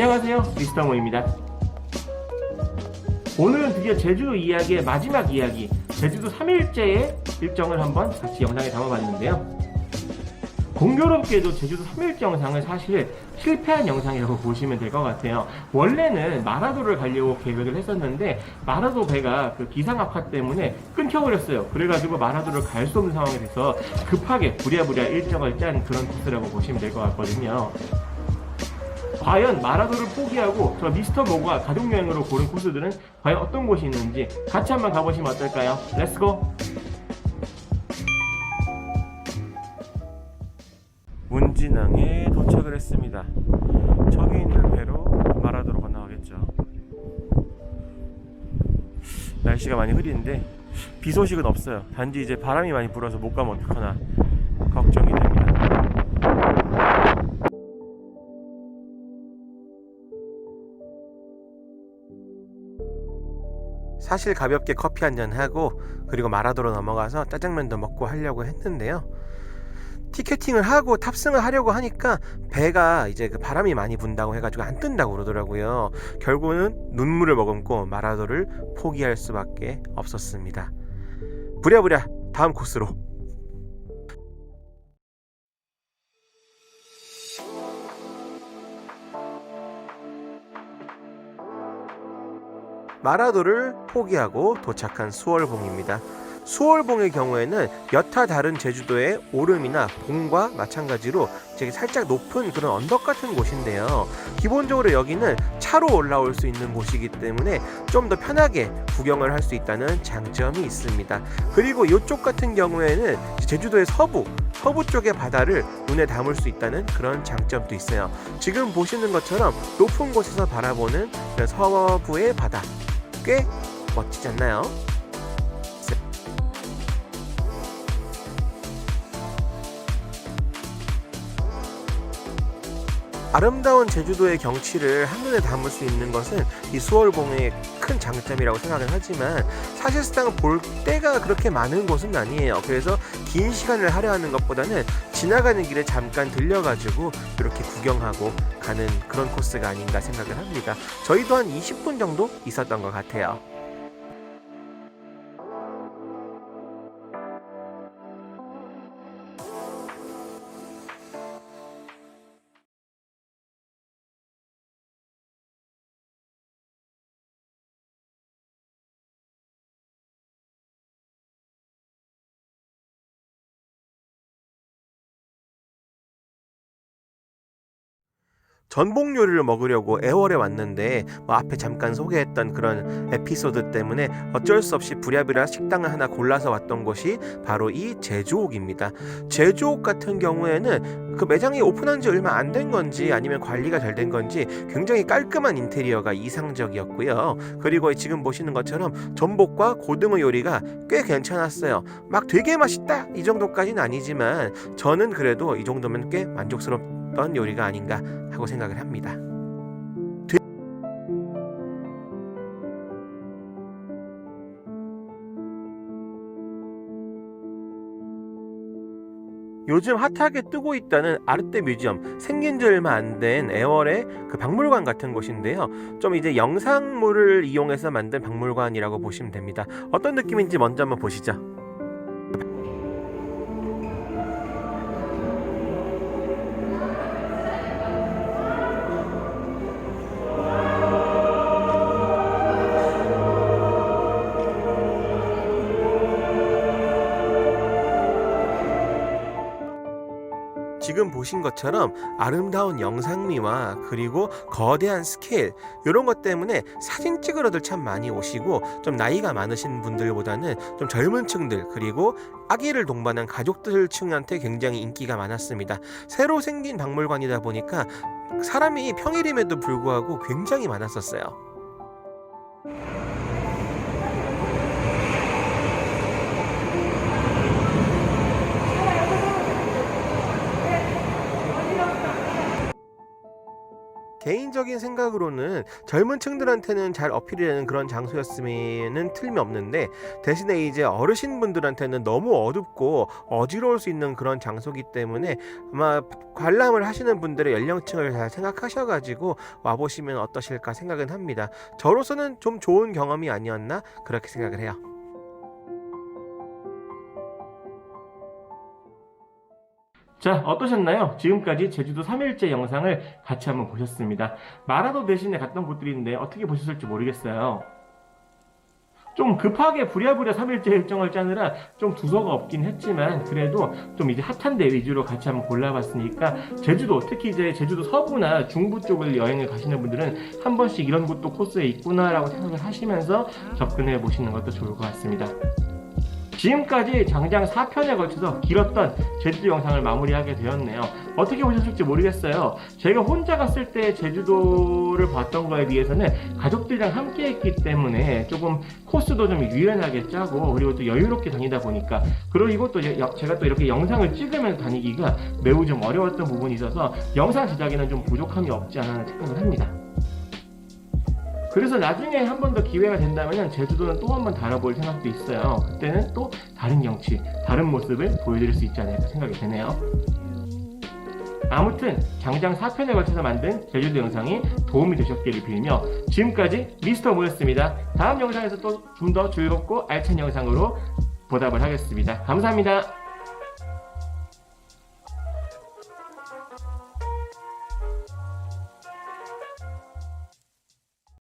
안녕하세요. 미스터 모입니다. 오늘은 드디어 제주도 이야기의 마지막 이야기 제주도 3일째의 일정을 한번 같이 영상에 담아봤는데요. 공교롭게도 제주도 3일째 영상은 사실 실패한 영상이라고 보시면 될 것 같아요. 원래는 마라도를 가려고 계획을 했었는데 마라도 배가 그 기상 악화 때문에 끊겨버렸어요. 그래가지고 마라도를 갈 수 없는 상황이 돼서 급하게 부랴부랴 일정을 짠 그런 코스라고 보시면 될 것 같거든요 과연 마라도를 포기하고 저 미스터 모가 가족여행으로 고른 코스들은 과연 어떤 곳이 있는지 같이 한번 가보시면 어떨까요? 렛츠고! 문진항에 도착을 했습니다. 저기 있는 배로 마라도로 건너가겠죠. 날씨가 많이 흐린데 비 소식은 없어요. 단지 이제 바람이 많이 불어서 못 가면 어떡하나 사실 가볍게 커피 한 잔 하고 그리고 마라도로 넘어가서 짜장면도 먹고 하려고 했는데요. 티켓팅을 하고 탑승을 하려고 하니까 배가 이제 그 바람이 많이 분다고 해가지고 안 뜬다고 그러더라고요. 결국은 눈물을 머금고 마라도를 포기할 수밖에 없었습니다. 부랴부랴 다음 코스로. 마라도를 포기하고 도착한 수월봉입니다. 수월봉의 경우에는 여타 다른 제주도의 오름이나 봉과 마찬가지로 되게 살짝 높은 그런 언덕 같은 곳인데요. 기본적으로 여기는 차로 올라올 수 있는 곳이기 때문에 좀 더 편하게 구경을 할 수 있다는 장점이 있습니다. 그리고 이쪽 같은 경우에는 제주도의 서부, 서부 쪽의 바다를 눈에 담을 수 있다는 그런 장점도 있어요. 지금 보시는 것처럼 높은 곳에서 바라보는 서부의 바다 꽤 멋지지 않나요? 아름다운 제주도의 경치를 한눈에 담을 수 있는 것은 이 수월봉의 큰 장점이라고 생각을 하지만 사실상 볼 때가 그렇게 많은 곳은 아니에요. 그래서 긴 시간을 할애하는 것보다는 지나가는 길에 잠깐 들려가지고 이렇게 구경하고 가는 그런 코스가 아닌가 생각을 합니다. 저희도 한 20분 정도 있었던 것 같아요. 전복 요리를 먹으려고 애월에 왔는데 뭐 앞에 잠깐 소개했던 그런 에피소드 때문에 어쩔 수 없이 부랴부랴 식당을 하나 골라서 왔던 곳이 바로 이 제주옥입니다. 제주옥 같은 경우에는 그 매장이 오픈한 지 얼마 안 된 건지 아니면 관리가 잘 된 건지 굉장히 깔끔한 인테리어가 이상적이었고요. 그리고 지금 보시는 것처럼 전복과 고등어 요리가 꽤 괜찮았어요. 막 되게 맛있다 이 정도까지는 아니지만 저는 그래도 이 정도면 꽤 만족스럽던 요리가 아닌가 하고 생각을 합니다. 요즘 핫하게 뜨고 있다는 아르떼 뮤지엄 생긴 지 얼마 안 된 애월의 그 박물관 같은 곳인데요. 좀 이제 영상물을 이용해서 만든 박물관이라고 보시면 됩니다. 어떤 느낌인지 먼저 한번 보시죠. 지금 보신 것처럼 아름다운 영상미와 그리고 거대한 스케일 이런 것 때문에 사진 찍으러들 참 많이 오시고 좀 나이가 많으신 분들보다는 좀 젊은 층들 그리고 아기를 동반한 가족들 층한테 굉장히 인기가 많았습니다. 새로 생긴 박물관이다 보니까 사람이 평일임에도 불구하고 굉장히 많았었어요. 개인적인 생각으로는 젊은 층들한테는 잘 어필이 되는 그런 장소였으면 틀림이 없는데 대신에 이제 어르신분들한테는 너무 어둡고 어지러울 수 있는 그런 장소기 때문에 아마 관람을 하시는 분들의 연령층을 잘 생각하셔가지고 와보시면 어떠실까 생각은 합니다. 저로서는 좀 좋은 경험이 아니었나 그렇게 생각을 해요. 자, 어떠셨나요? 지금까지 제주도 3일째 영상을 같이 한번 보셨습니다. 마라도 대신에 갔던 곳들이 있는데 어떻게 보셨을지 모르겠어요. 좀 급하게 부랴부랴 3일째 일정을 짜느라 좀 두서가 없긴 했지만 그래도 좀 이제 핫한 데 위주로 같이 한번 골라봤으니까 제주도 특히 이제 제주도 서부나 중부 쪽을 여행을 가시는 분들은 한 번씩 이런 곳도 코스에 있구나라고 생각을 하시면서 접근해 보시는 것도 좋을 것 같습니다. 지금까지 장장 4편에 걸쳐서 길었던 제주도 영상을 마무리하게 되었네요. 어떻게 보셨을지 모르겠어요. 제가 혼자 갔을 때 제주도를 봤던 거에 비해서는 가족들이랑 함께 했기 때문에 조금 코스도 좀 유연하게 짜고 그리고 또 여유롭게 다니다 보니까 그리고 또 여- 제가 또 이렇게 영상을 찍으면서 다니기가 매우 좀 어려웠던 부분이 있어서 영상 제작에는 좀 부족함이 없지 않아 생각을 합니다. 그래서 나중에 한 번 더 기회가 된다면 제주도는 또 한 번 다뤄볼 생각도 있어요. 그때는 또 다른 경치, 다른 모습을 보여드릴 수 있지 않을까 생각이 되네요. 아무튼 장장 4편에 걸쳐서 만든 제주도 영상이 도움이 되셨기를 빌며 지금까지 미스터 모였습니다. 다음 영상에서 또 좀 더 즐겁고 알찬 영상으로 보답을 하겠습니다. 감사합니다.